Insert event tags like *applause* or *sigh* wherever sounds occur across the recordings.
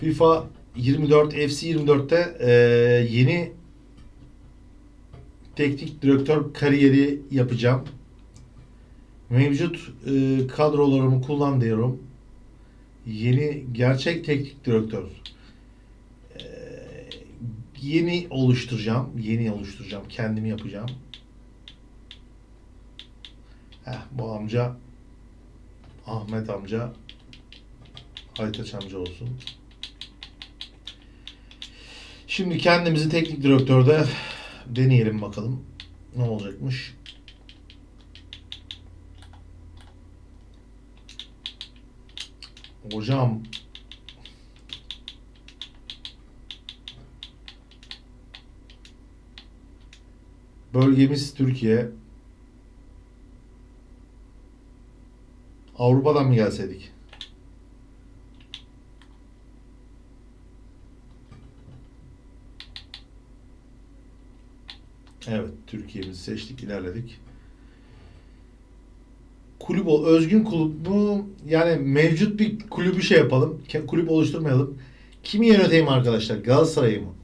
FIFA 24, FC 24'te e, yeni teknik direktör kariyeri yapacağım. Mevcut e, kadrolarımı kullan diyorum. Yeni gerçek teknik direktör. E, yeni oluşturacağım. Yeni oluşturacağım. Kendimi yapacağım. Heh, bu amca Ahmet amca Aytaç amca olsun. Şimdi kendimizi teknik direktörde deneyelim bakalım. Ne olacakmış? Hocam bölgemiz Türkiye. Avrupa'dan mı gelseydik? Evet, Türkiye'mizi seçtik, ilerledik. Kulüp, özgün kulüp mu? Yani mevcut bir kulübü şey yapalım. Kulüp oluşturmayalım. Kimi yöneteyim arkadaşlar? Galatasaray'ı mı?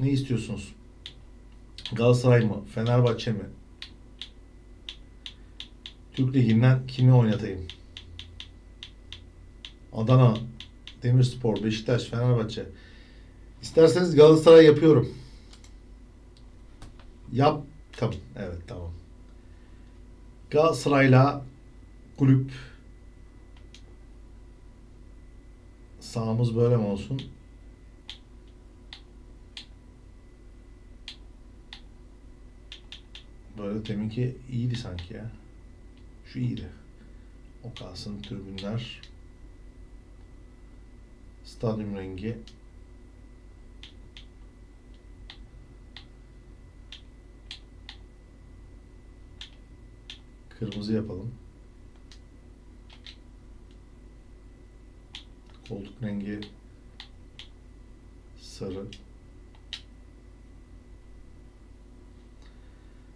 Ne istiyorsunuz? Galatasaray mı? Fenerbahçe mi? Türk Ligi'nden kimi oynatayım? Adana, Demirspor, Beşiktaş, Fenerbahçe. İsterseniz Galatasaray yapıyorum. Yaptım. Evet tamam. Galatasaray'la kulüp sağımız böyle mi olsun? Böyle deminki iyiydi sanki ya. Şu iyiydi. O kalsın tribünler. Stadyum rengi. Kırmızı yapalım. Koltuk rengi sarı.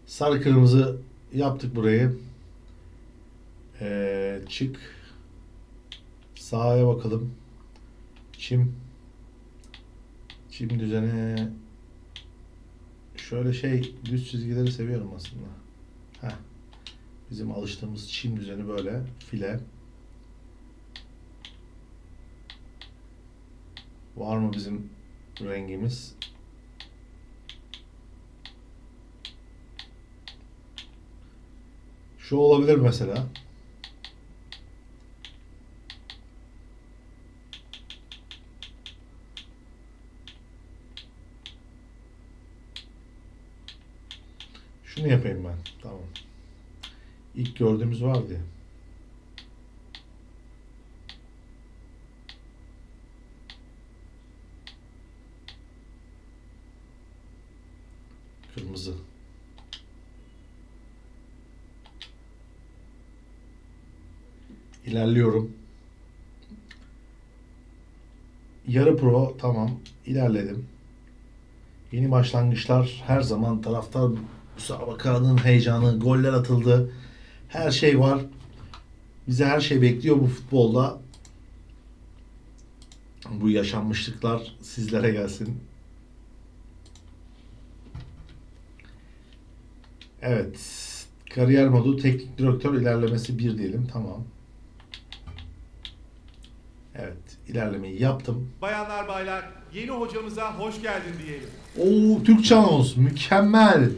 Sarı kırmızı yaptık burayı. Ee, çık. Sağa bakalım. Çim. Çim düzeni. Şöyle şey düz çizgileri seviyorum aslında. Heh. Bizim alıştığımız çim düzeni böyle. File. Var mı bizim rengimiz? Şu olabilir mesela. Şunu yapayım ben. Tamam. İlk gördüğümüz vardı. Kırmızı. İlerliyorum. Yarı pro tamam. İlerledim. Yeni başlangıçlar her zaman taraftar müsabakanın heyecanı, goller atıldı. Her şey var. Bize her şey bekliyor bu futbolda. Bu yaşanmışlıklar sizlere gelsin. Evet. Kariyer modu teknik direktör ilerlemesi 1 diyelim. Tamam. Evet. ilerlemeyi yaptım. Bayanlar baylar yeni hocamıza hoş geldin diyelim. Oo Türkçe anons. Mükemmel.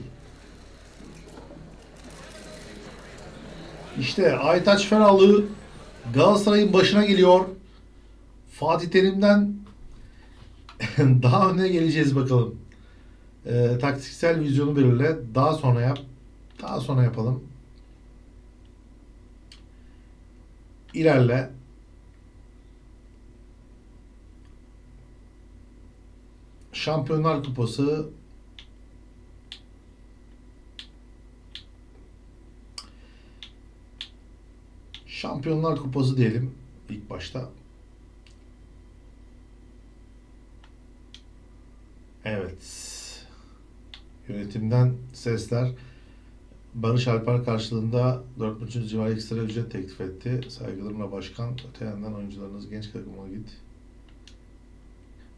İşte Aytaç Ferahlı Galatasaray'ın başına geliyor. Fatih Terim'den *laughs* daha öne geleceğiz bakalım. Ee, taktiksel vizyonu belirle. Daha sonra yap. Daha sonra yapalım. İlerle. Şampiyonlar Kupası Şampiyonlar Kupası diyelim ilk başta. Evet. Yönetimden sesler. Barış Alper karşılığında 4.5 civarı ekstra ücret teklif etti. Saygılarımla başkan. Öte yandan oyuncularınız genç takıma git.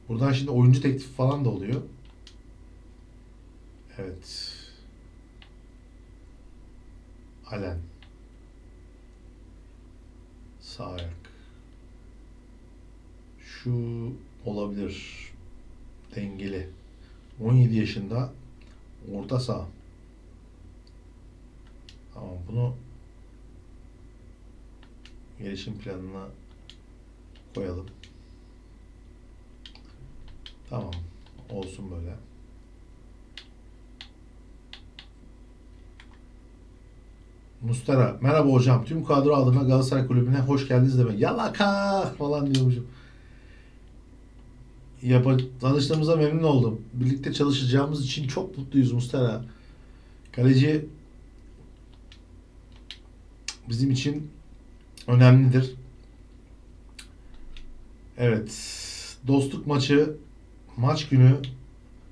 Buradan şimdi oyuncu teklifi falan da oluyor. Evet. Alen. Sağ ayak. Şu olabilir. Dengeli. 17 yaşında orta saha. Tamam bunu gelişim planına koyalım. Tamam. Olsun böyle. Mustara. Merhaba hocam. Tüm kadro adına Galatasaray Kulübü'ne hoş geldiniz demek. Yalaka falan diyormuşum. Yapa, tanıştığımıza memnun oldum. Birlikte çalışacağımız için çok mutluyuz Mustara. Kaleci bizim için önemlidir. Evet. Dostluk maçı maç günü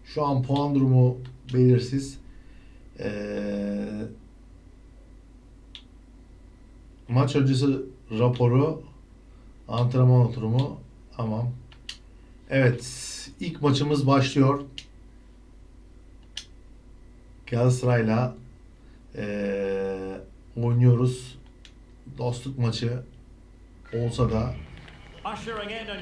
şu an puan durumu belirsiz. Ee, maç öncesi raporu antrenman oturumu tamam. Evet. ilk maçımız başlıyor. Galatasaray'la ee, oynuyoruz. Dostluk maçı olsa da Ushering in a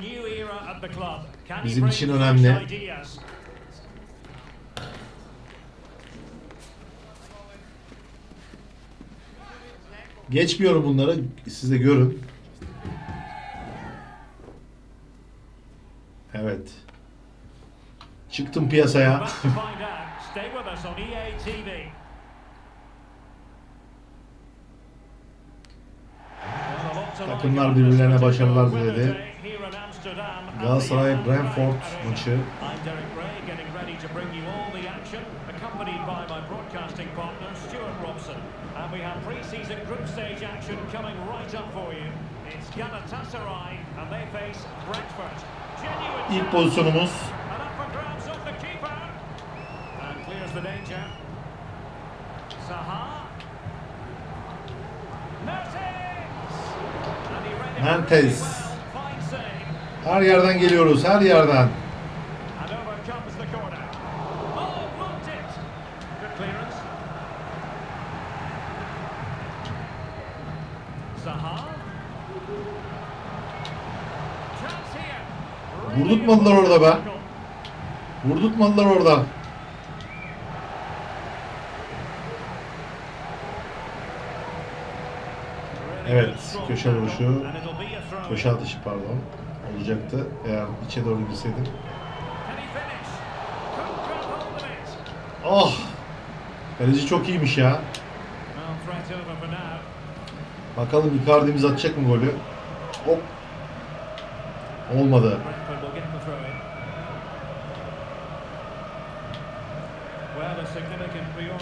Geçmiyorum bunları. Siz de görün. Evet. Çıktım piyasaya. About to find out. Stay with us well. Fine save. her yerden geliyoruz. Her yerden. Vurdurtmadılar orada be. Vurdurtmadılar orada. Evet, köşe vuruşu. Köşe atışı pardon. Olacaktı. Eğer içe doğru girseydim. Oh! Kaleci çok iyiymiş ya. Bakalım Icardi'miz atacak mı golü? Hop. Olmadı.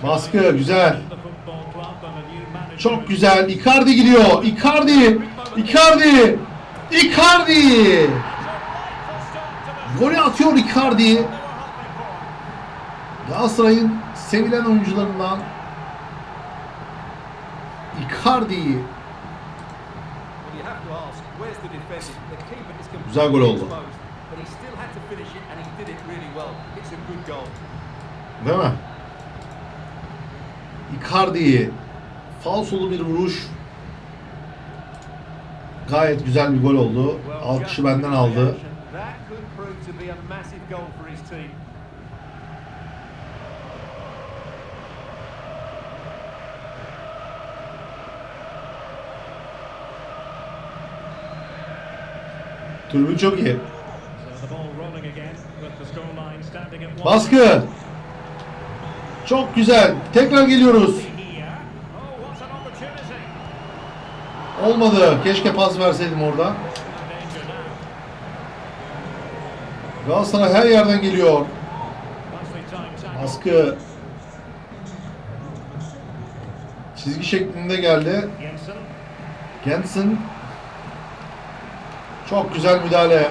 Baskı, güzel. Çok güzel. Icardi gidiyor. Icardi! Icardi! Icardi! Golü atıyor Icardi. Galatasaray'ın sevilen oyuncularından Icardi. Güzel gol oldu. Değil mi? Icardi. Falsolu bir vuruş. Gayet güzel bir gol oldu. Alkışı benden aldı. Tribün çok iyi. Baskı. Çok güzel. Tekrar geliyoruz. Olmadı. Keşke pas verseydim orada. Galatasaray her yerden geliyor. Baskı çizgi şeklinde geldi. Jensen çok güzel müdahale.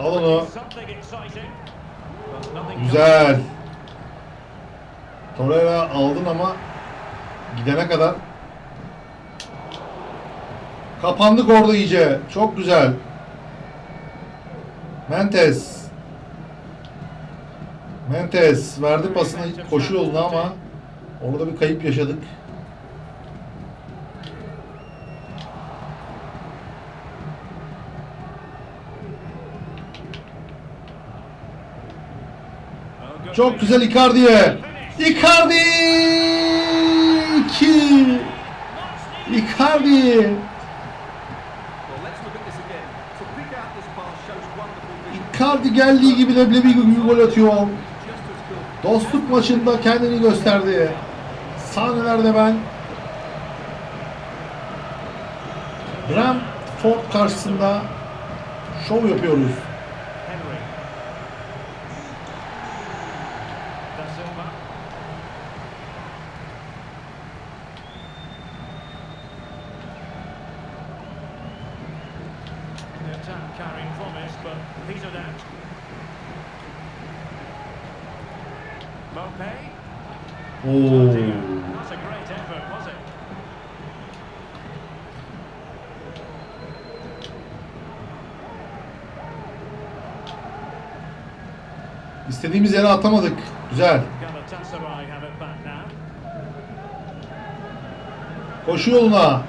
Al onu. Güzel. Torreira aldın ama gidene kadar Kapandık orada iyice. Çok güzel. Mentes. Mentes verdi pasını koşu yoluna ama orada bir kayıp yaşadık. Çok güzel Icardi'ye. Icardi! 2. Icardi! Icardi geldiği gibi leblebi gibi gol atıyor. Dostluk maçında kendini gösterdi. Sahnelerde ben Brentford karşısında şov yapıyoruz. İstediğimiz yere atamadık. Güzel. Koşu yoluna.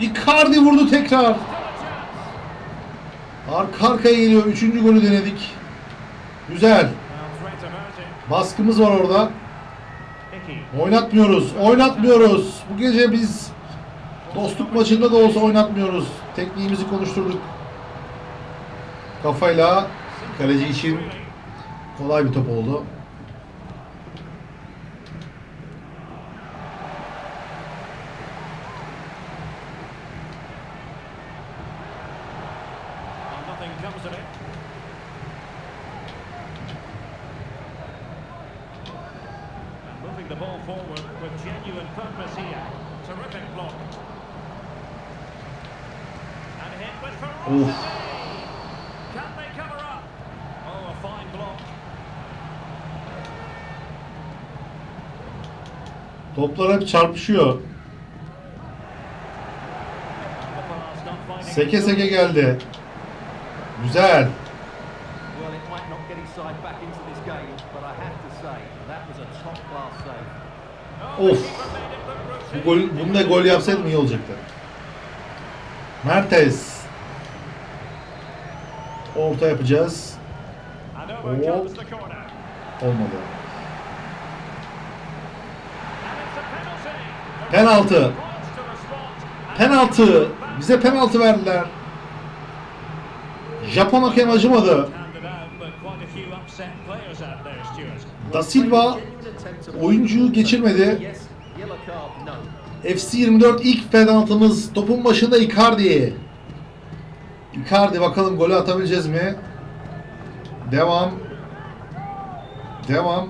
Icardi vurdu tekrar. Arka arkaya geliyor. Üçüncü golü denedik. Güzel. Baskımız var orada. Oynatmıyoruz. Oynatmıyoruz. Bu gece biz dostluk maçında da olsa oynatmıyoruz. Tekniğimizi konuşturduk. Kafayla kaleci için kolay bir top oldu. The ball forward with genuine purpose here. Terrific block. Block. Toplar hep çarpışıyor. Seke seke geldi. Güzel. Of. Bu gol, bunu da gol yapsaydım iyi olacaktı. Mertens. Orta yapacağız. Corner. Olmadı. Penaltı. Penaltı. Bize penaltı verdiler. Japon hakem acımadı. Da Silva oyuncuyu geçirmedi. FC 24 ilk penaltımız topun başında Icardi. Icardi bakalım golü atabileceğiz mi? Devam. Devam.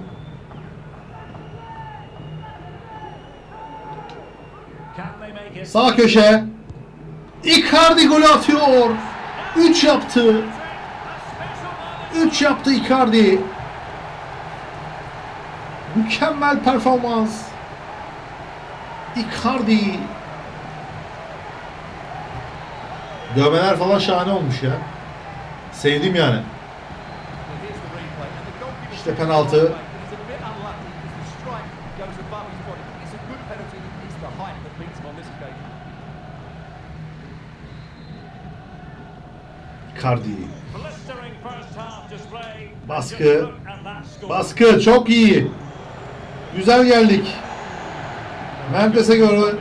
Sağ köşe. Icardi golü atıyor. 3 yaptı. A special moment. 3 yaptı Icardi. Mükemmel performans. Icardi. Dövmeler falan şahane olmuş ya. Sevdim yani. İşte penaltı. Icardi. Baskı. Baskı çok iyi. Güzel geldik. Mendes'e göre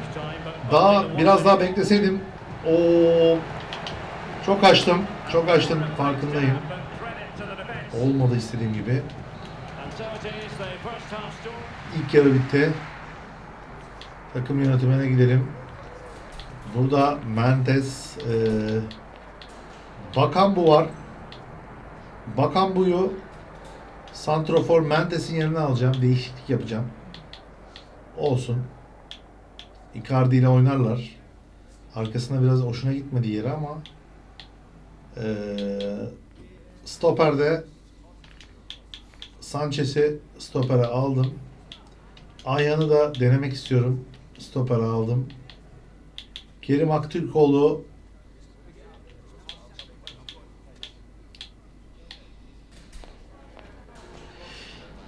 daha biraz daha bekleseydim. Oo. Çok açtım. Çok açtım. Farkındayım. Olmadı istediğim gibi. İlk yarı bitti. Takım yönetimine gidelim. Burada Mentes, e, Bakan bu var. Bakan buyu Santrofor Mentes'in yerine alacağım. Değişiklik yapacağım. Olsun. Icardi ile oynarlar. Arkasına biraz hoşuna gitmedi yeri ama stoperde Sanchez'i stopere aldım. Ayhan'ı da denemek istiyorum. Stopere aldım. Kerim Aktürkoğlu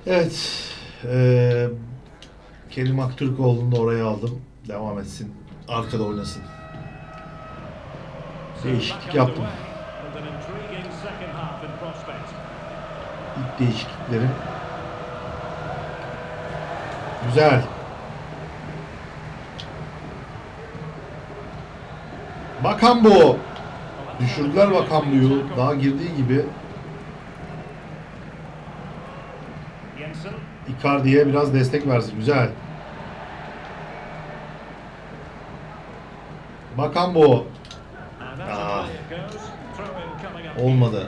Evet. eee Kerim Aktürkoğlu'nu da oraya aldım. Devam etsin. Arkada oynasın. Değişiklik yaptım. Underway with an intriguing second half in prospect. İlk değişikliklerim. Güzel. Bakan bu. Düşürdüler Bakan buyu. Daha girdiği gibi. Icardi'ye biraz destek versin. Güzel. Bakan bu. Tete.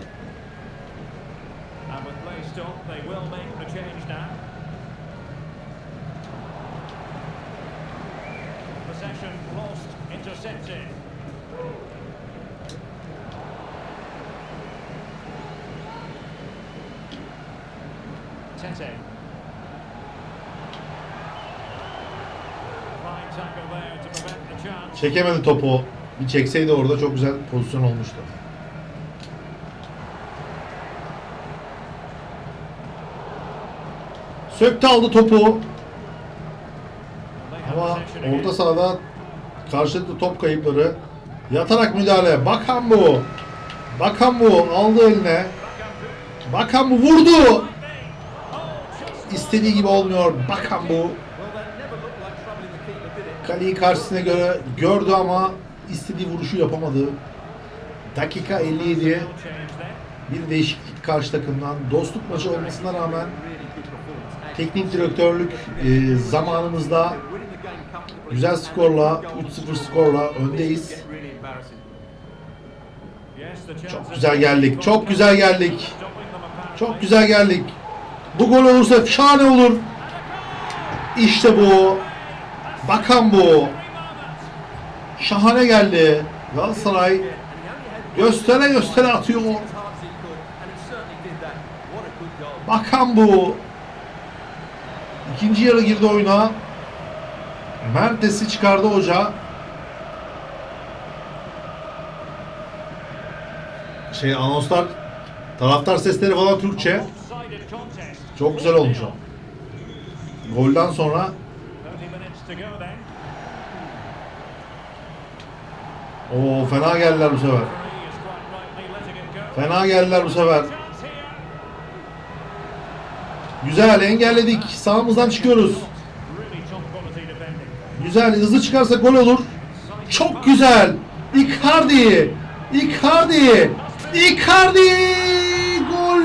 Chance. Çekemedi topu. Bir çekseydi orada çok güzel pozisyon olmuştu. Söktü aldı topu. Ama orta sahada karşılıklı top kayıpları. Yatarak müdahale. Bakan bu. Bakan bu. Aldı eline. Bakan bu vurdu. İstediği gibi olmuyor. Bakan bu. Kaleyi karşısına göre gördü ama istediği vuruşu yapamadı. Dakika 57. Change there. Bir değişiklik karşı takımdan. Dostluk maçı olmasına rağmen teknik direktörlük e, zamanımızda güzel skorla the goal 3-0 skorla öndeyiz. Çok güzel geldik. Çok güzel geldik. Çok güzel geldik. Bu gol olursa şahane olur. İşte bu. Bakan bu. Şahane geldi. Galatasaray göstere göstere atıyor. Bakan bu. İkinci yarı girdi oyuna. Mertes'i çıkardı hoca. Şey anonslar, taraftar sesleri falan Türkçe. Çok güzel olmuş o. Golden sonra 30 minutes to go then. o fena geldiler bu sefer. Fena geldiler bu sefer. Güzel engelledik. Sağımızdan çıkıyoruz. Güzel hızlı çıkarsa gol olur. Çok güzel. Icardi. Icardi. Icardi. Gol.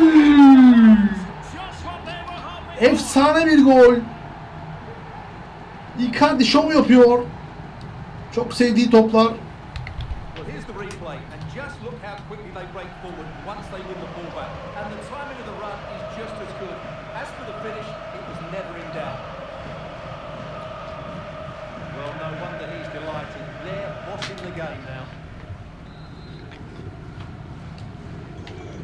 Efsane bir gol. Icardi şov yapıyor. Çok sevdiği toplar. Bossing the game now.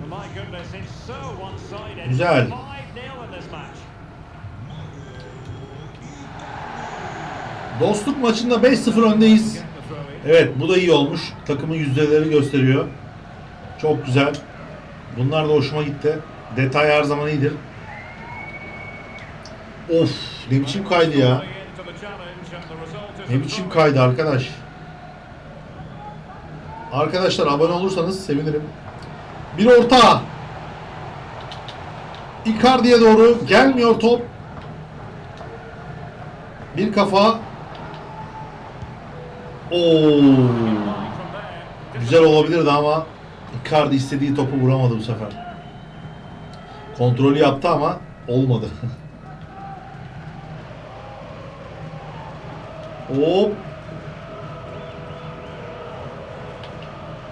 My goodness, it's so one-sided. Güzel. 5-0 in this match. Dostluk maçında 5-0 öndeyiz. İn. Evet bu da iyi olmuş. Takımın yüzdeleri gösteriyor. Çok güzel. Bunlar da hoşuma gitti. Detay her zaman iyidir. Of ne biçim kaydı ya. Ne biçim kaydı arkadaş. Arkadaşlar abone olursanız sevinirim. Bir orta. Icardi'ye doğru gelmiyor top. Bir kafa. Oo. Güzel olabilirdi ama Icardi istediği topu vuramadı bu sefer. Kontrolü yaptı ama olmadı. *laughs* Hop.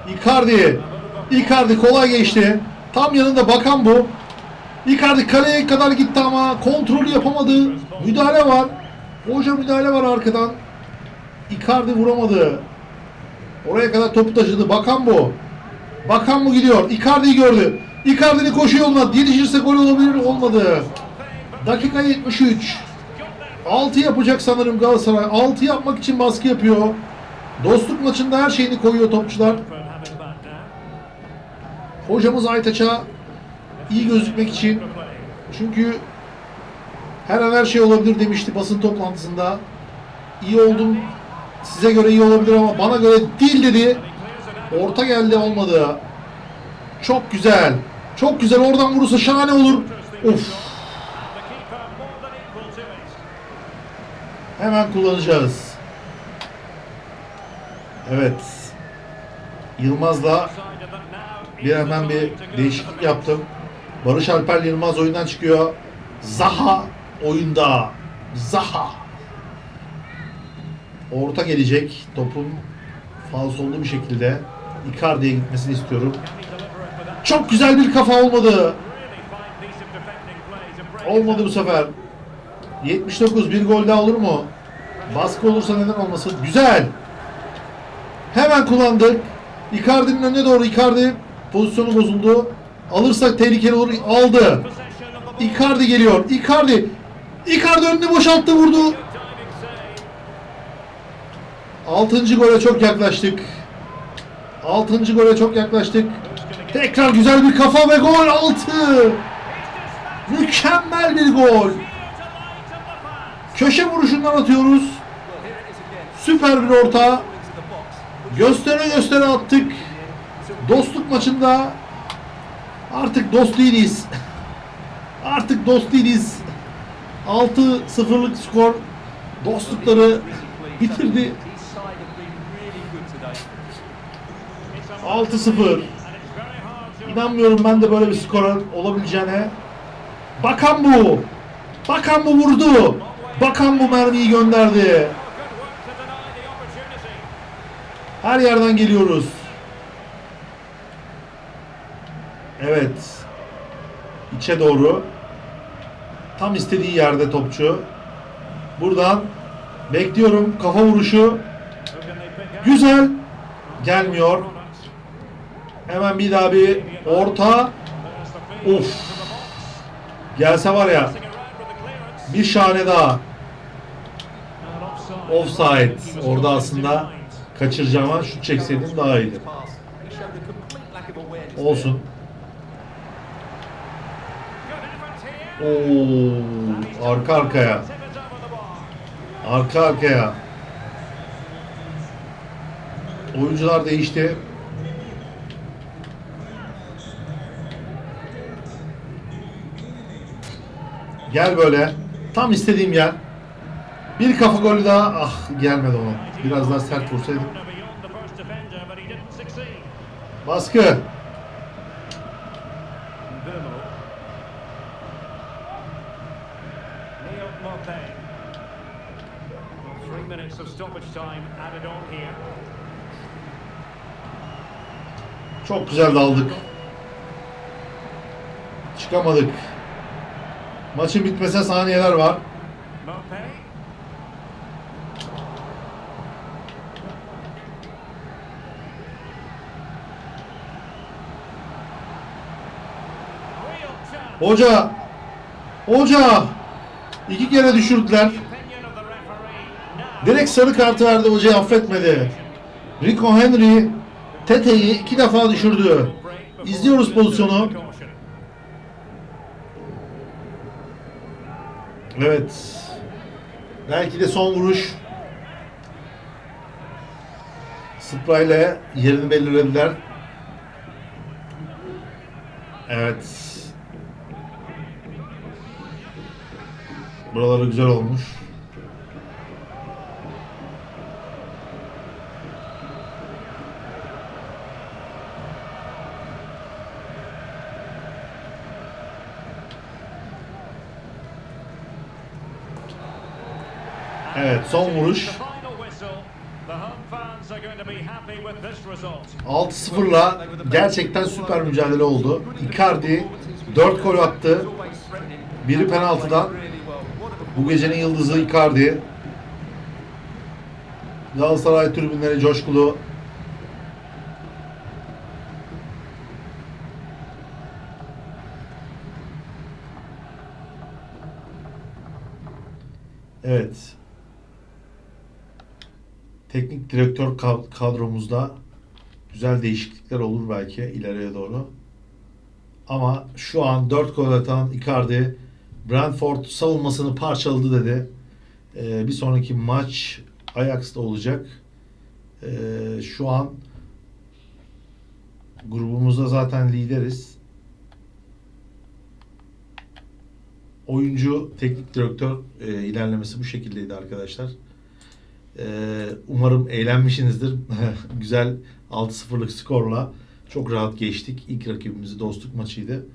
Icardi. Icardi kolay geçti. Tam yanında bakan bu. Icardi kaleye kadar gitti ama kontrolü yapamadı. Müdahale var. Hoca müdahale var arkadan. Icardi vuramadı. Oraya kadar topu taşıdı. Bakan bu. Bakan bu gidiyor. Icardi'yi gördü. Icardi'nin koşu yoluna yetişirse gol olabilir olmadı. Dakika 73. 6 yapacak sanırım Galatasaray. 6 yapmak için baskı yapıyor. Dostluk maçında her şeyini koyuyor topçular. Hocamız Aytaç'a iyi gözükmek için çünkü her an her şey olabilir demişti basın toplantısında. İyi oldum. Size göre iyi olabilir ama bana göre değil dedi. Orta geldi olmadı. Çok güzel. Çok güzel oradan vurursa şahane olur. Of. Hemen kullanacağız. Evet. Yılmaz'la bir hemen bir değişiklik yaptım. Barış Alper Yılmaz oyundan çıkıyor. Zaha oyunda. Zaha. Orta gelecek. Topun falsollu bir şekilde Icardi'ye gitmesini istiyorum. Çok güzel bir kafa olmadı. Olmadı bu sefer. 79 bir gol daha olur mu? Baskı olursa neden olmasın? Güzel. Hemen kullandık. Icardi'nin önüne doğru Icardi pozisyonu bozuldu. Alırsak tehlikeli olur. Aldı. Icardi geliyor. Icardi. Icardi önünü boşalttı vurdu. Altıncı gole çok yaklaştık. Altıncı gole çok yaklaştık. Tekrar güzel bir kafa ve gol. Altı. Mükemmel bir gol. Köşe vuruşundan atıyoruz. Süper bir orta. Göstere göstere attık. Dostluk maçında artık dost değiliz. *laughs* Artık dost değiliz. 6-0'lık skor dostlukları bitirdi. His side have been really good today. It's a 6-0. And it's very hard to İnanmıyorum ben de böyle bir skor olabileceğine. Bakan bu. Bakan bu vurdu. Bakan bu mermiyi gönderdi. Her yerden geliyoruz. Evet. İçe doğru. Tam istediği yerde topçu. Buradan bekliyorum kafa vuruşu. Güzel. Gelmiyor. Hemen bir daha bir orta. Of. Gelse var ya bir şahane daha. Offside. Orada aslında kaçıracağıma şut çekseydim daha iyiydi. Pass. Oo, arka arkaya. Arka arkaya. Oyuncular değişti. Gel böyle. Tam istediğim yer. Bir kafa golü daha. Ah gelmedi ona. Biraz daha sert vursaydım. Beyond Çok güzel daldık. Çıkamadık. Maçın bitmesine saniyeler var. Hoca. Hoca. İki kere düşürdüler. Direkt sarı kartı verdi hocayı affetmedi. Rico Henry Tete'yi iki defa düşürdü. İzliyoruz pozisyonu. Evet. Belki de son vuruş. Sprayla yerini belirlediler. Evet. Buraları güzel olmuş. Son vuruş. 6-0'la gerçekten süper mücadele oldu. Icardi 4 gol attı. Biri penaltıdan. Bu gecenin yıldızı Icardi. Galatasaray tribünleri coşkulu. Evet. Teknik direktör kad- kadromuzda güzel değişiklikler olur belki ileriye doğru. Ama şu an 4 gol atan Icardi Brentford savunmasını parçaladı dedi. Ee, bir sonraki maç Ajax'ta olacak. Ee, şu an grubumuzda zaten lideriz. Oyuncu, teknik direktör e, ilerlemesi bu şekildeydi arkadaşlar. Ee, umarım eğlenmişsinizdir. *laughs* Güzel 6-0'lık skorla çok rahat geçtik. İlk rakibimizi dostluk maçıydı.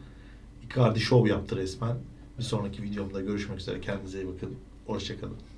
Icardi şov yaptı resmen. Bir sonraki videomda görüşmek üzere. Kendinize iyi bakın. Hoşçakalın.